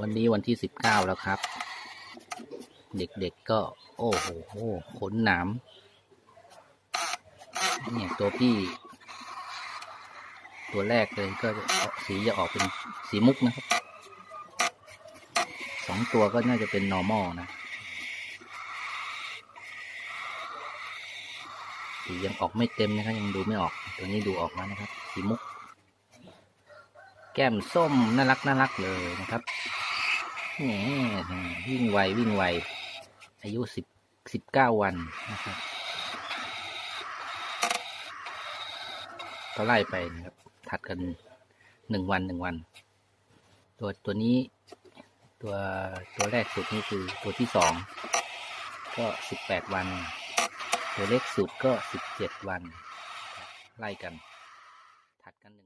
วันนี้วันที่สิบเก้าแล้วครับ เด็กๆก็ โอ้โหขนหนามเนี่ยตัวพี่ ตัวแรกเลยก็สีจะออกเป็นสีมุกนะครับสองตัวก็น่าจะเป็น normal นะสียังออกไม่เต็มนะครับ ยังดูไม่ออก ตัวนี้ดูออกแล้วนะครับ สีมุก แก้มส้มน่ารักน่ารักเลยนะครับแหมวิ่งไววิ่งไว อายุสิบสิบเก้าวันนะครับก็ไล่ไปนะครับ ถัดกันหนึ่งวันหนึ่งวัน ตัวตัวนี้ตัวตัวแรกสุดนี่คือตัวที่สองก็สิบแปดวัน ตัวเล็กสุดก็สิบเจ็ดวัน ไล่กัน ถัดกันหนึ่ง